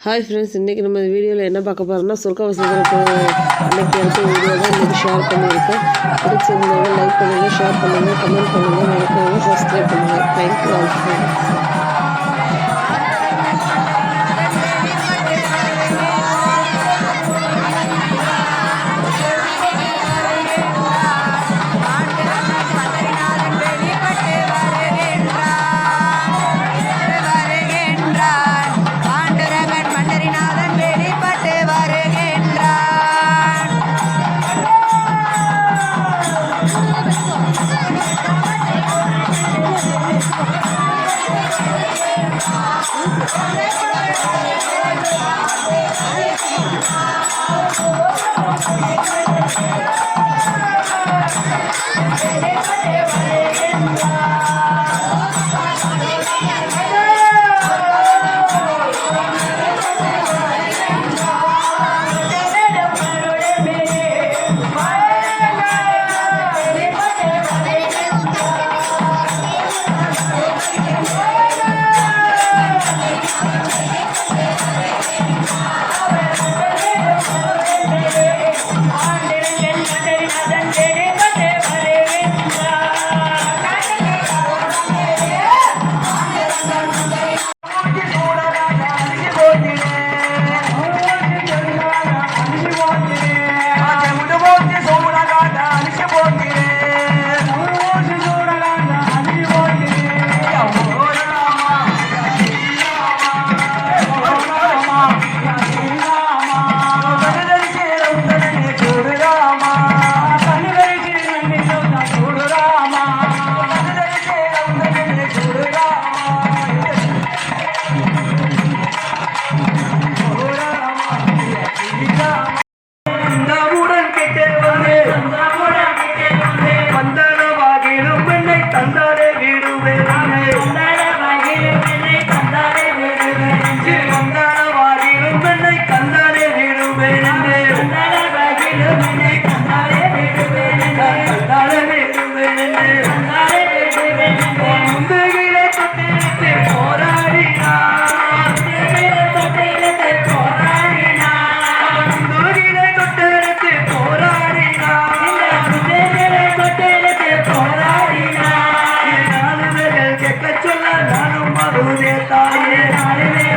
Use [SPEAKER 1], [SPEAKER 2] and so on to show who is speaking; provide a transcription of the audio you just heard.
[SPEAKER 1] Hi friends இன்றைக்கி நம்ம வீடியோவில் என்ன பார்க்க போகிறோம்னா சொர்க்க வசதிகளுக்கு அன்றைக்கி எடுத்த வீடியோ தான் இன்றைக்கி ஷேர் பண்ணியிருக்கேன். பிடிச்சிருந்தாங்க லைக் பண்ணுங்கள் ஷேர் பண்ணுங்கள் கமெண்ட் பண்ணுங்கள் மறக்காமல் சப்ஸ்கிரைப் பண்ணுங்கள் தேங்க்யூ ஆல் ஃப்ரெண்ட்ஸ் தாயே